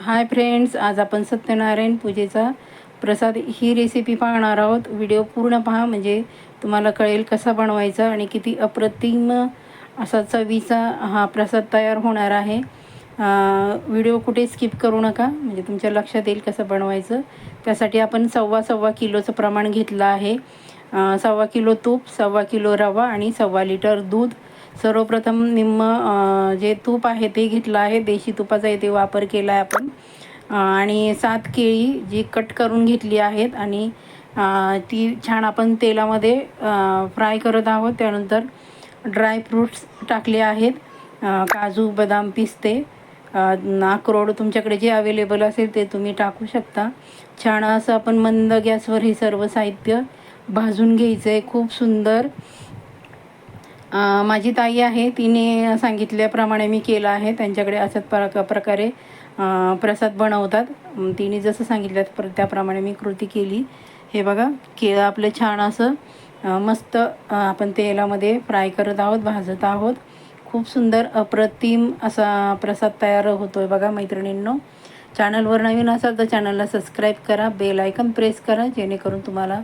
Hi friends आज आपण सत्यनारायण पूजेचा प्रसाद ही रेसिपी पाहणार आहोत. व्हिडिओ पूर्ण पहा म्हणजे तुम्हाला कळेल कसा बनवायचा आणि किती अप्रतिम असा चवीचा हा प्रसाद तयार होणार आहे. व्हिडिओ कुठे स्किप करू नका म्हणजे तुमच्या लक्षात येईल कसं बनवायचं. त्यासाठी आपण सव्वा सव्वा किलोचं प्रमाण घेतलं आहे. सव्वा किलो तूप सव्वा किलो रवा आणि सव्वा लिटर दूध. सर्वप्रथम निम्म जे तूप आहे ते घेतलं आहे. देशी तुपाचा इथे वापर केला आहे आपण आणि सात केळी जी कट करून घेतली आहेत आणि ती छान आपण तेलामध्ये फ्राय करत आहोत. त्यानंतर ड्राय फ्रूट्स टाकले आहेत. काजू बदाम पिस्ते अक्रोड तुमच्याकडे जे अवेलेबल असेल ते तुम्ही टाकू शकता. छान असं आपण मंद गॅसवर हे सर्व साहित्य भाजून घ्यायचं आहे खूप सुंदर माझी ताई आहे तिने सांगितल्याप्रमाणे मी केलं आहे. त्यांच्याकडे अशाच प्र प्रकारे प्रसाद बनवतात. तिने जसं सांगितलं प्र त्याप्रमाणे मी कृती केली. हे बघा केळं आपलं छान असं मस्त आपण तेलामध्ये फ्राय करत आहोत भाजत आहोत. खूप सुंदर अप्रतिम असा प्रसाद तयार होतो आहे बघा मैत्रिणींनो. चॅनलवर नवीन असाल तर चॅनलला सबस्क्राईब करा बेल आयकन प्रेस करा जेणेकरून तुम्हाला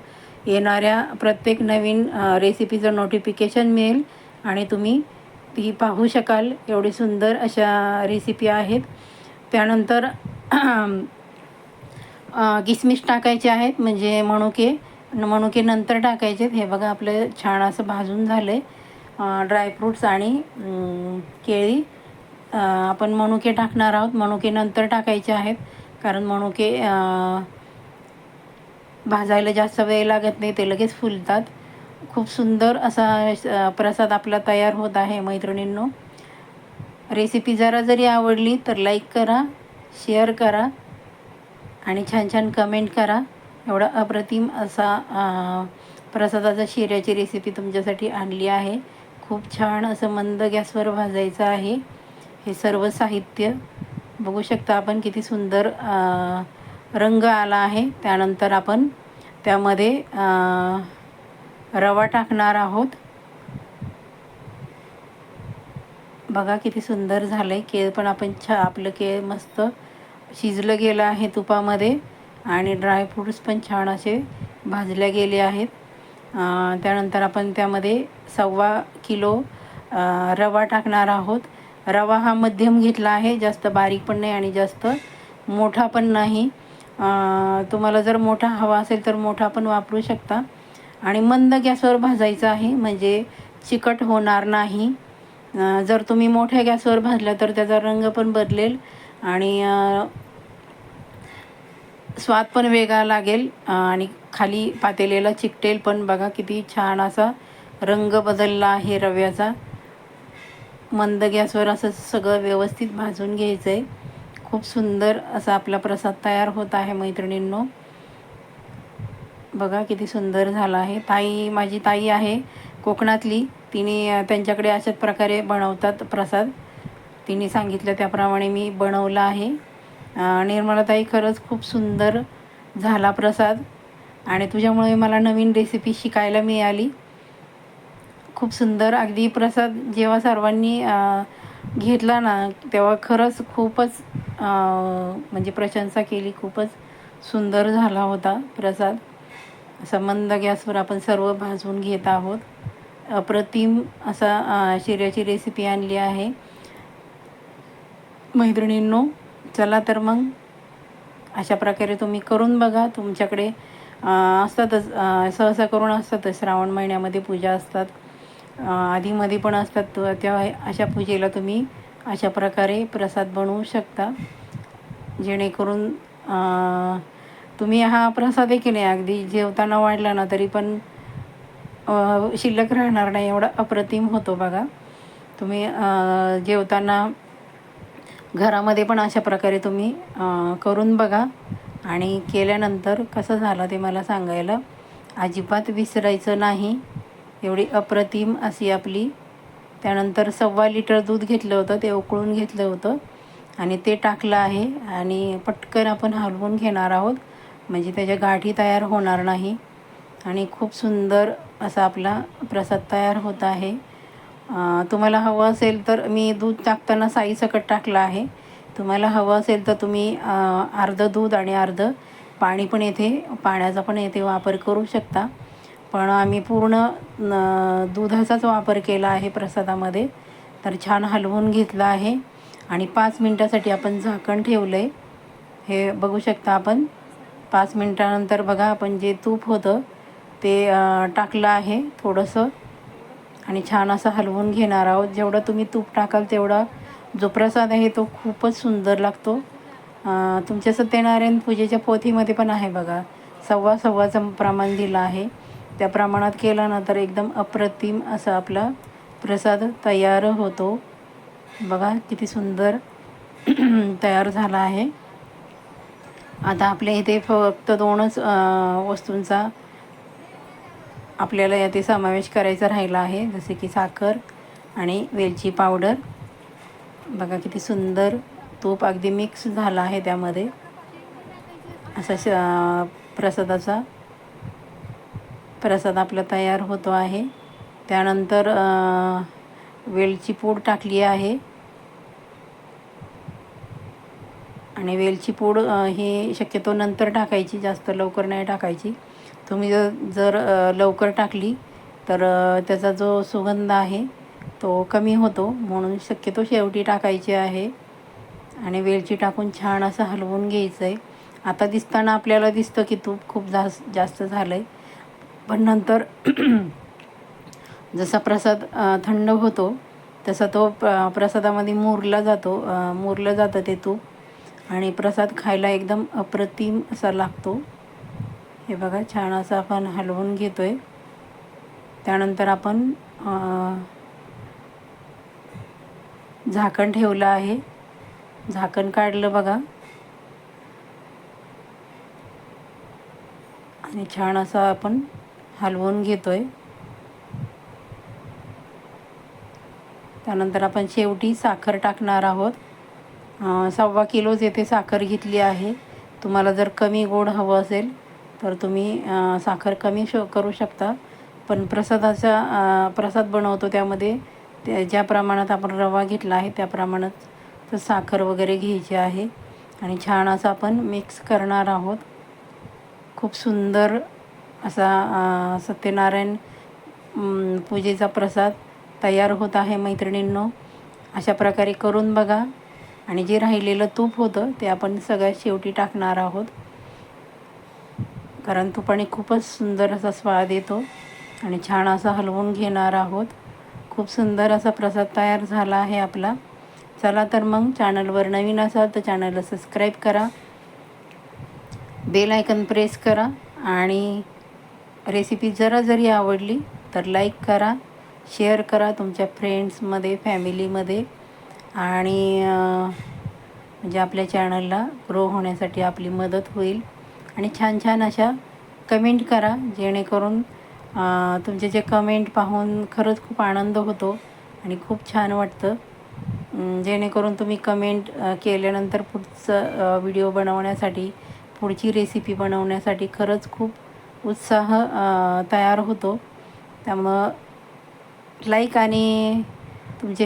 येणाऱ्या प्रत्येक नवीन रेसिपीचं नोटिफिकेशन मिळेल. आणि तुम्ही ती पाहू शकाल. एवढी सुंदर अशा रेसिपी आहेत. त्यानंतर किसमिस टाकायचे आहेत. म्हणजे मणुके मणुके नंतर टाकायचे आहेत. हे बघा आपलं छान असं भाजून झालं आहे ड्रायफ्रूट्स आणि केळी. आपण मणुके टाकणार आहोत. मणुके नंतर टाकायचे आहेत. कारण मणुके भाजायला जास्त वेळ लागत नाही. ते लगेच फुलतात. खूप सुंदर असा प्रसाद आपला तयार होत आहे मैत्रिणींनो. रेसिपी जरा जरी आवडली तर लाईक करा शेअर करा आणि छान छान कमेंट करा. एवढा अप्रतिम असा प्रसादाचा शिऱ्याची रेसिपी तुमच्यासाठी आणली आहे. खूप छान असं मंद गॅसवर भाजायचं आहे. हे सर्व साहित्य बघू शकता आपण किती सुंदर रंग आला आहे. त्यानंतर आपण त्यामध्ये रवा टाकणार आहोत. बघा किती सुंदर झालं आहे केळ पण आपण छा आपलं केळ मस्त शिजलं गेलं आहे तुपामध्ये आणि ड्रायफ्रूट्स पण छान असे भाजले गेले आहेत. त्यानंतर आपण त्यामध्ये सव्वा किलो रवा टाकणार आहोत. रवा हा मध्यम घेतला आहे. जास्त बारीक पण नाही आणि जास्त मोठा पण नाही. तुम्हाला जर मोठा हवा असेल तर मोठा पण वापरू शकता. आणि मंद गॅसवर भाजायचं आहे म्हणजे चिकट होणार नाही. जर तुम्ही मोठ्या गॅसवर भाजला तर त्याचा रंग पण बदलेल आणि स्वाद पण वेगळा लागेल. आणि खाली पातेलेला चिकटेल पण बघा किती छान असा रंग बदलला आहे रव्याचा. मंद गॅसवर असं सगळं व्यवस्थित भाजून घ्यायचं आहे खूप सुंदर असा आपला प्रसाद तयार होत आहे मैत्रिणींनो. बघा किती सुंदर झाला आहे. ताई माझी ताई आहे कोकणातली. तिने त्यांच्याकडे अशाच प्रकारे बनवतात प्रसाद. तिने सांगितलं त्याप्रमाणे मी बनवला आहे. निर्मलाताई खरंच खूप सुंदर झाला प्रसाद. आणि तुझ्यामुळे मला नवीन रेसिपी शिकायला मिळाली. खूप सुंदर. अगदी प्रसाद जेव्हा सर्वांनी घेतला ना तेव्हा खरंच खूपच म्हणजे प्रशंसा केली. खूपच सुंदर झाला होता प्रसाद. असा मंद गॅसवर आपण सर्व भाजून घेत आहोत. अप्रतिम असा शिऱ्याची रेसिपी आणली आहे. मैत्रिणींनो चला तर मग अशा प्रकारे तुम्ही करून बघा. तुमच्याकडे असतातच सहसा करून असतातच श्रावण महिन्यामध्ये पूजा असतात. आधीमध्ये पण असतात. त्या तेव्हा अशा पूजेला तुम्ही अशा प्रकारे प्रसाद बनवू शकता. जेणेकरून तुम्ही हा प्रसाद आहे की नाही अगदी. जेवताना वाढला ना तरी पण शिल्लक राहणार नाही एवढा अप्रतिम होतो बघा. तुम्ही जेवताना घरामध्ये पण अशा प्रकारे तुम्ही करून बघा. आणि केल्यानंतर कसं झालं ते मला सांगायला अजिबात विसरायचं नाही. एवढी अप्रतिम अशी आपली त्यानंतर सव्वा लिटर दूध घेतलं होतं ते उकळून घेतलं होतं. आणि ते टाकलं आहे आणि पटकन आपण हलवून घेणार आहोत. म्हणजे त्याच्या गाठी तयार होणार नाही. आणि खूप सुंदर असा आपला प्रसाद तयार होत आहे. तुम्हाला हवं असेल तर मी दूध टाकताना साईसकट टाकलं आहे. तुम्हाला हवं असेल तर तुम्ही अर्धं दूध आणि अर्धं पाणी पण येथे पाण्याचा पण येथे वापर करू शकता. पण आम्ही पूर्ण न दुधाचाच वापर केला आहे प्रसादामध्ये. तर छान हलवून घेतलं आहे. आणि पाच मिनटासाठी आपण झाकण ठेवलं आहे हे बघू शकता आपण. पाच मिनटानंतर बघा आपण जे तूप होतं ते टाकलं आहे थोडंसं. आणि छान असं हलवून घेणार आहोत. जेवढं तुम्ही तूप टाकाल तेवढा जो प्रसाद आहे तो खूपच सुंदर लागतो. तुमच्या सत्यनारायण पूजेच्या पोथीमध्ये पण आहे बघा. सव्वा सव्वाचं प्रमाण दिलं आहे. त्या प्रमाणात केलं ना तर एकदम अप्रतिम असा आपला प्रसाद तयार होतो. बघा किती सुंदर तयार झाला आहे. आता आपल्या इथे फक्त दोनच वस्तूंचा आपल्याला यात समावेश करायचा राहिला आहे. जसे की साखर आणि वेलची पावडर. बघा किती सुंदर तूप अगदी मिक्स झाला आहे त्यामध्ये. असा श प्रसादाचा प्रसाद आपला तयार होतो आहे. त्यानंतर वेलची पूड टाकली आहे. आणि वेलची पूड ही शक्यतो नंतर टाकायची जास्त लवकर नाही टाकायची. तुम्ही जर जर लवकर टाकली तर त्याचा जो सुगंध आहे तो कमी होतो. म्हणून शक्यतो शेवटी टाकायची आहे. आणि वेलची टाकून छान असं हलवून घ्यायचं आहे आता दिसताना आपल्याला दिसतं की तूप खूप जास्त जास्त झालं आहे पण नंतर जसा प्रसाद थंड होतो तसा तो प्रसादामध्ये मुरला जातो. मुरलं जातं ते तूप. आणि प्रसाद खायला एकदम अप्रतिम असा लागतो. हे बघा छान असं आपण हलवून घेतो आहे त्यानंतर आपण झाकण ठेवलं आहे. झाकण काढलं बघा. आणि छान असं आपण हलवून घेतो आहे त्यानंतर आपण शेवटी साखर टाकणार आहोत. सव्वा किलोच येथे साखर घेतली आहे तुम्हाला जर कमी गोड हवं असेल तर तुम्ही साखर कमी शो करू शकता. पण प्रसादाचा प्रसाद बनवतो त्यामध्ये त्या ज्या प्रमाणात आपण रवा घेतला आहे त्या प्रमाणात तर साखर वगैरे घ्यायची आहे. आणि छान असं आपण मिक्स करणार आहोत. खूप सुंदर असा सत्यनारायण पूजेचा प्रसाद तयार होत आहे मैत्रिणींनो. अशा प्रकारे करून बघा. आणि जे राहिलेलं तूप होतं ते आपण सगळ्यात शेवटी टाकणार आहोत. कारण तुपाने खूपच सुंदर असा स्वाद येतो आणि छान असा हलवून घेणार आहोत. खूप सुंदर असा प्रसाद तयार झाला आहे आपला. चला तर मग चॅनलवर नवीन असाल तर चॅनलला सबस्क्राईब करा. बेल आयकन प्रेस करा आणि रेसिपी जरा जरी आवडली तर लाईक करा शेअर करा तुमच्या फ्रेंड्समध्ये फॅमिलीमध्ये. आणि म्हणजे आपल्या चॅनलला ग्रो होण्यासाठी आपली मदत होईल. आणि छान छान अशा कमेंट करा जेणेकरून तुमचे जे कमेंट पाहून खरंच खूप आनंद होतो आणि खूप छान वाटतं. जेणेकरून तुम्ही कमेंट केल्यानंतर पुढचं व्हिडिओ बनवण्यासाठी पुढची रेसिपी बनवण्यासाठी खरंच खूप उत्साह तयार होतो. त्यामुळं लाईक आणि तुमचे